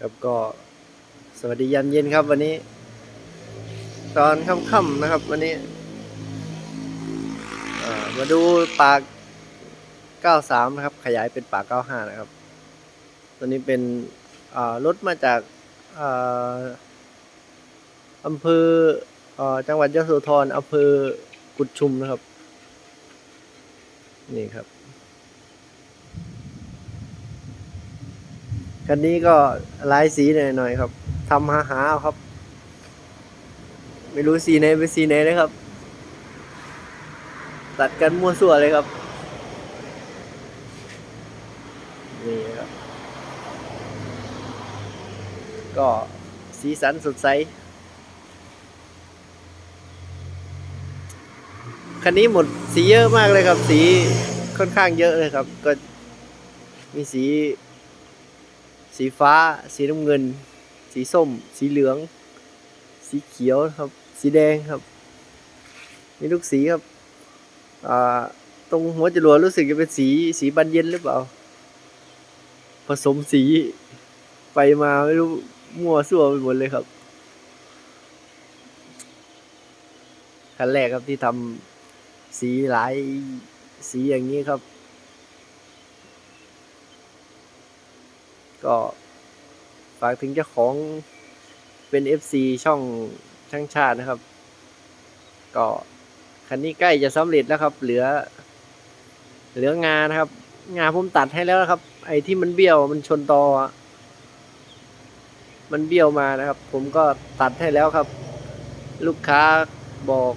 ครับก็สวัสดียามเย็นครับวันนี้ ตอนค่ำๆนะครับ วันนี้มาดูปาก 93 นะครับ ขยายเป็นปาก 95 นะครับ ตัวนี้เป็นรถมาจากอำเภออจังหวัดยะโสธรอำเภอกุดชุมนะครับ นี่ครับ คันนี้ก็ลายสีหน่อยๆครับทำหาหาๆครับ ไม่รู้สีไหนเป็นสีไหนนะครับ ตัดกันมั่วซั่วเลยครับนี่ครับ ก็สีสันสดใสคันนี้หมดสีเยอะมากเลยครับ สีค่อนข้างเยอะเลยครับ ก็มีสี สีฟ้า สีน้ำเงิน สีส้ม สีเหลือง สีเขียวครับ สีแดงครับ มีทุกสีครับอ่าตรงหัวจรวดรู้สึกจะเป็นสีสีบานเย็นหรือเปล่า ผสมสีไปมาไม่รู้มั่วซั่วไปหมดเลยครับคันแรกครับที่ทำสีหลายสีอย่างนี้ครับ ก็ฝากถึงเจ้าของเป็น FC ช่องช่างชาตินะครับ ก็คันนี้ใกล้จะสำเร็จแล้วครับ เหลือ เหลืองานนะครับ งานผมตัดให้แล้วนะครับ ไอ้ที่มันเบี้ยวมันชนตอมันเบี้ยวมานะครับ ผมก็ตัดให้แล้วครับ ลูกค้าบอก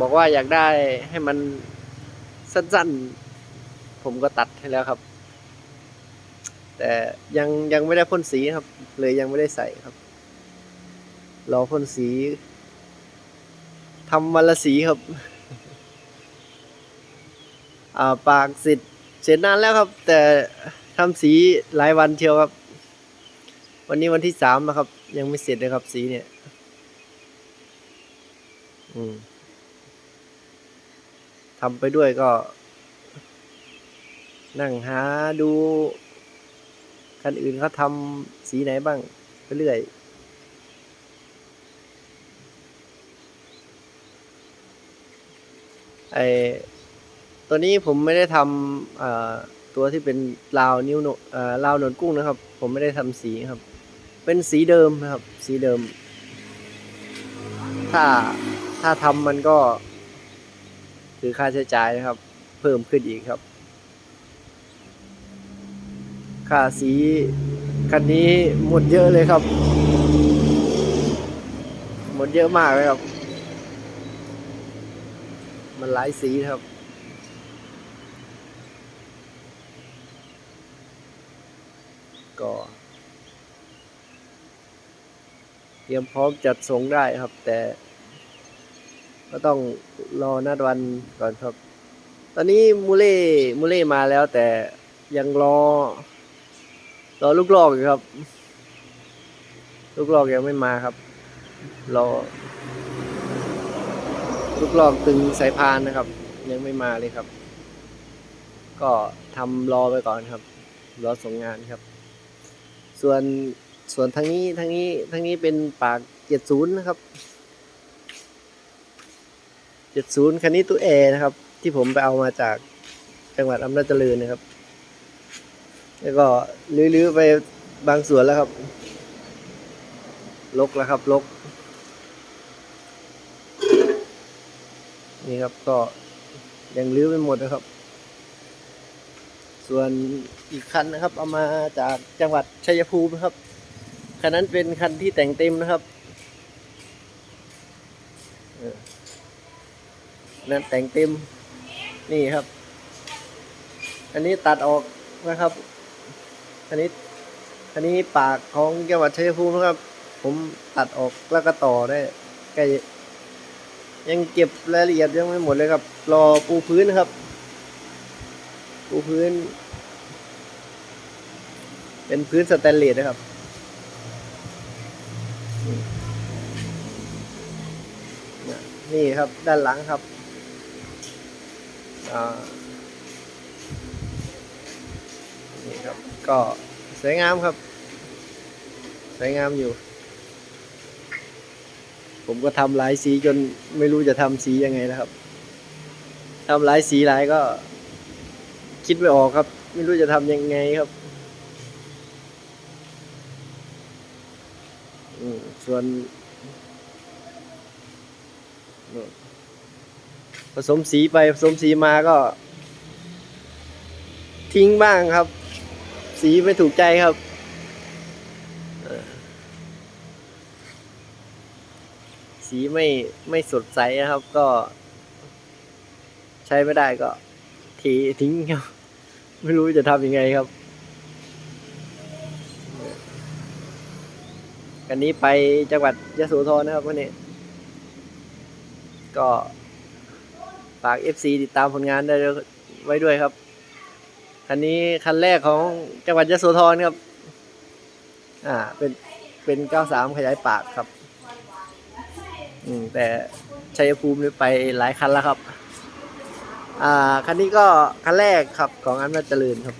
บอกว่าอยากได้ให้มันสั้นๆ ผมก็ตัดให้แล้วครับ แต่ยังยังไม่ได้พ่นสีครับ เลยยังไม่ได้ใส่ครับ รอพ่นสีทำวันละสีครับ อ่าปากเสร็จเสร็จนานแล้วครับ แต่ทำสีหลายวันเชียวครับ วันนี้วันที่สามแล้วครับ ยังไม่เสร็จเลยครับ สีเนี่ย อืมทำไปด้วยก็ นั่งหาดู คันอื่นเขาทำสีไหนบ้างไปเรื่อยไอตัวนี้ผมไม่ได้ทำตัวที่เป็นลาวนิ้วโนเอ่อลาวหนวดกุ้งนะครับ ผมไม่ได้ทำสีครับ เป็นสีเดิมนะครับ สีเดิม ถ้าถ้าทำมันก็ คือค่าใช้จ่ายนะครับ เพิ่มขึ้นอีกครับ ค่าสีคันนี้หมดเยอะเลยครับ หมดเยอะมากเลยครับ มันหลายสีครับก็เตรียมพร้อมจัดส่งได้ครับ แต่ ก็ต้องรอนัดวันก่อนครับ ตอนนี้มูเล่มูเล่มาแล้วแต่ยังรอ รอลูกลอกอยู่ครับ ลูกลอกยังไม่มาครับรอลูกลอกตึงสายพานนะครับ ยังไม่มาเลยครับ ก็ทำรอไปก่อนครับ รอส่งงานครับ ส่วนส่วนทางนี้ทางนี้ทางนี้เป็นปากเจ็ดศูนย์นะครับเจ็ดศูนย์คันนี้ตู้แอนะครับ ที่ผมไปเอามาจากจังหวัดอำนาจเจริญนะครับ แล้วก็ลื้อๆไปบางส่วนแล้วครับ ลกแล้วครับลก นี่ครับก็ยังลื้อไปหมดนะครับ ส่วนอีกคันนะครับ เอามาจากจังหวัดชัยภูมิครับ คันนั้นเป็นคันที่แต่งเต็มนะครับนั่นแต่งเต็ม นี่ครับ อันนี้ตัดออกนะครับ อันนี้อันนี้ปากของจังหวัดชัยภูมินะครับ ผมตัดออกแล้วก็ต่อได้ใกล้ยังเก็บรายละเอียดยังไม่หมดเลยครับ รอปูพื้นนะครับ ปูพื้น เป็นพื้นสแตนเลสนะครับนี่ครับด้านหลังครับอ่า นี่ ครับ ก็สวยงามครับ สวยงามอยู่ ผมก็ทำหลายสีจนไม่รู้จะทำสียังไงนะครับทำหลายสีหลายก็ คิดไม่ออกครับ ไม่รู้จะทำยังไงครับส่วนผสมสีไปผสมสีมาก็ ทิ้งบ้างครับ สีไม่ถูกใจครับสีไม่ไม่สดใสนะครับ ก็ ใช้ไม่ได้ก็ทีทิ้งครับ ไม่รู้จะทำยังไงครับ กันนี้ไปจังหวัดยะโสธรนะครับวันนี้ ก็ฝาก FC ติดตามผลงานได้ไว้ด้วยครับ คันนี้คันแรกของจังหวัดยะโสธรครับ อ่า เป็น เป็น 93 ขยายปากครับ อืม แต่ชัยภูมิไปหลายคันแล้วครับ อ่า คันนี้ก็คันแรกครับของอันมาเจริญครับ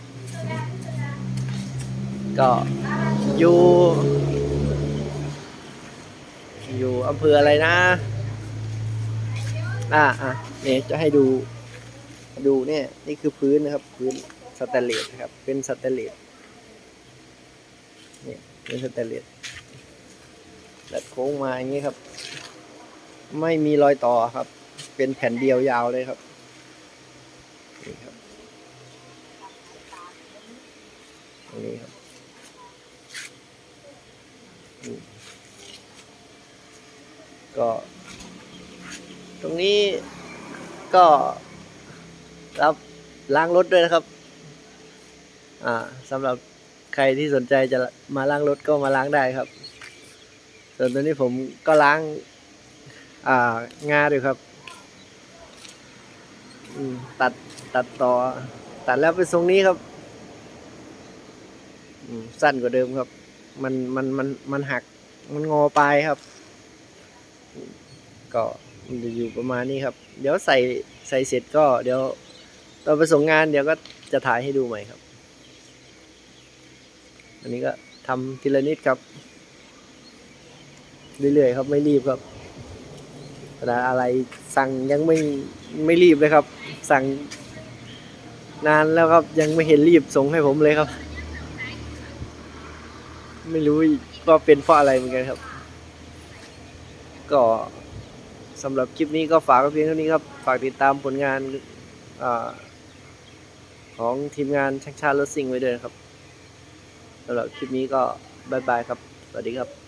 ก็อยู่ อยู่อำเภออะไรนะ อ่าอะเนี่ยจะให้ดูดูเนี่ย นี่คือพื้นนะครับ พื้น แตนเลสครับ เป็นสแตนเลสนี่เป็นสแตนเลสแลดโค้งมาอย่างนี้ครับ ไม่มีรอยต่อครับ เป็นแผ่นเดียวยาวเลยครับนี่ครับตรงนี้ครับก็ ตรงนี้ก็รับล้างรถด้วยนะครับ อ่าสำหรับใครที่สนใจจะมาล้างรถก็มาล้างได้ครับ ส่วนตัวนี้ผมก็ล้าง อ่างาด้วยครับตัดตัดต่อ ตัดแล้วเป็นทรงนี้ครับสั้นกว่าเดิมครับ มันมันมันมันหัก มันงอปลายครับ ก็มันจะอยู่ประมาณนี้ครับ เดี๋ยวใส่ใส่เสร็จก็ เดี๋ยวตอนไปส่งงานเดี๋ยวก็จะถ่ายให้ดูใหม่ครับ อันนี้ก็ทำทีละนิดครับ เรื่อยๆครับไม่รีบครับแต่อะไรสั่งยังไม่ไม่รีบเลยครับ สั่งนานแล้วครับยังไม่เห็นรีบส่งให้ผมเลยครับ ไม่รู้ว่าเป็นเพราะอะไรเหมือนกันครับ ก็สำหรับคลิปนี้ก็ฝากเพียงเท่านี้ครับ ฝากติดตามผลงานอของทีมงานช่างชาติรถซิ่งไว้ด้วยนครับ สำหรับคลิปนี้ก็บายบายครับ สวัสดีครับ